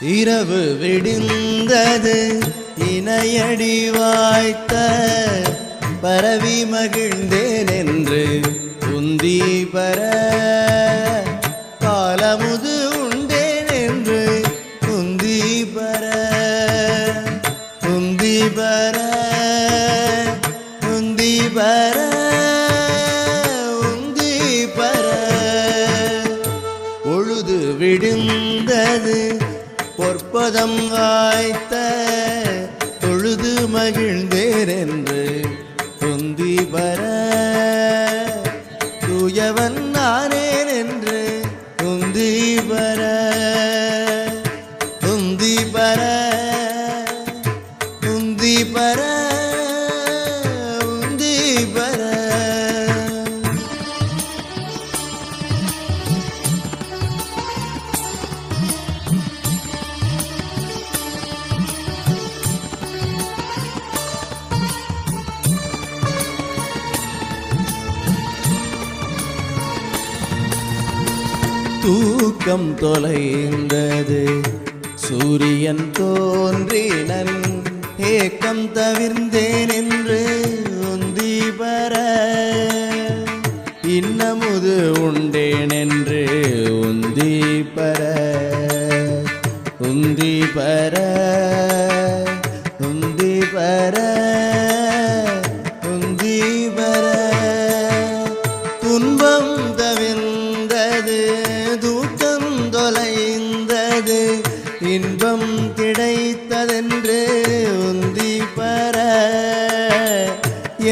இரவு விடிந்தது இணையடி வாய்த்த பரவி மகிழ்ந்தேன் பொற்பதம் வாய்த்த பொழுது மகிழ்ந்தேன் என்று தொந்தி பர தூயவன் நானேன் என்று தொந்தி வர. தொந்தி வர. தூக்கம் தொலைந்தது. சூரியன் தோன்றினன் ஏக்கம் தவிர்ந்தேன் என்று உந்தி பெற இன்னமுது உண்டேன் என்று உந்தி பெற உந்தி பெற உந்தி பெற உந்தி பெற துன்பம் த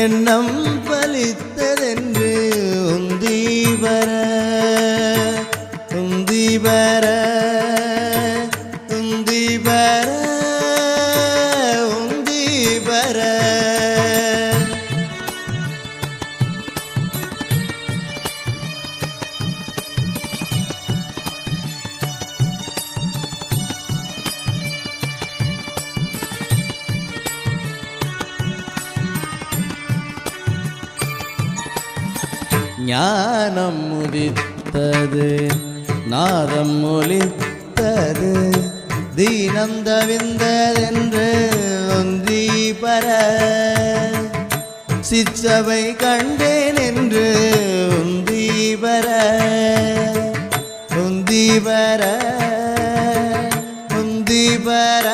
எண்ணம் பலித்ததென்று உந்தி ஞானம் முதித்தது நாதம் ஒலித்தது தீனம் தவிந்ததென்று ஒந்தி பர சிச்சவை கண்டேன் என்று உந்தி பர உந்தி பர உந்தி பர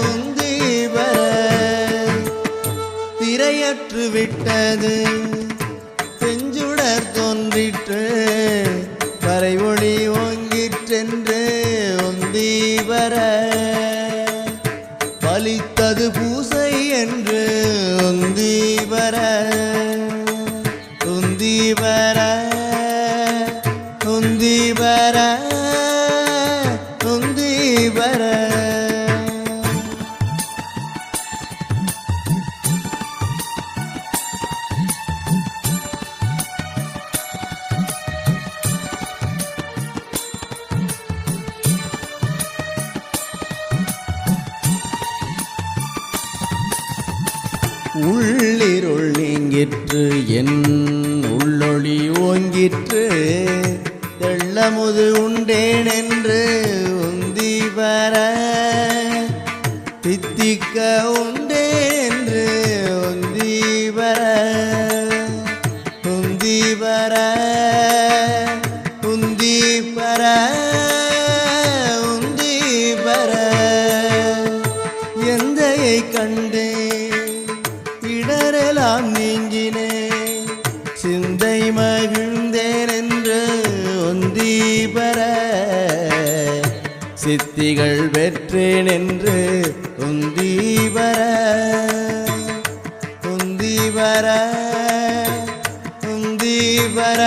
உந்தி பர. திரையற்று விட்டது. ஓங்கிற்றென்று உள்ளிருள் நீங்கிற்று என் உள்ளொளி ஓங்கிற்று. தெள்ளமுது உண்டேன் என்று உந்தி வர தித்திக்க உண்டேன் சித்திகள் பெற்றேன் என்று உந்தி வர உந்தி வர உந்தி வர.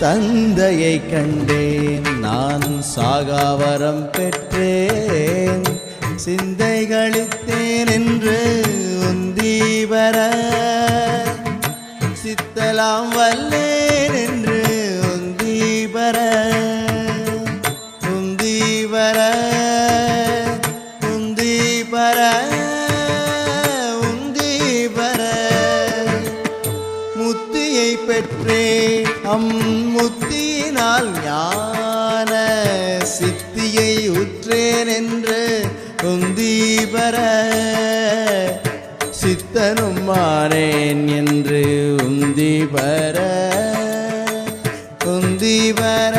தந்தையை கண்டேன். நான் சாகாவரம் பெற்றேன். சிந்தைகளித்தேன் என்று உந்தீவர சித்தலாம் வல்லேன் என்று உந்தீவர உந்தீவர உந்தீவர உந்தீவர. முத்தியை பெற்றேன். அம்முத்தியினால் ஞான சித்தியை உற்றேன் என்று உந்தீபர சித்தனும் மாறேன் என்று உந்தீபர உந்தீபர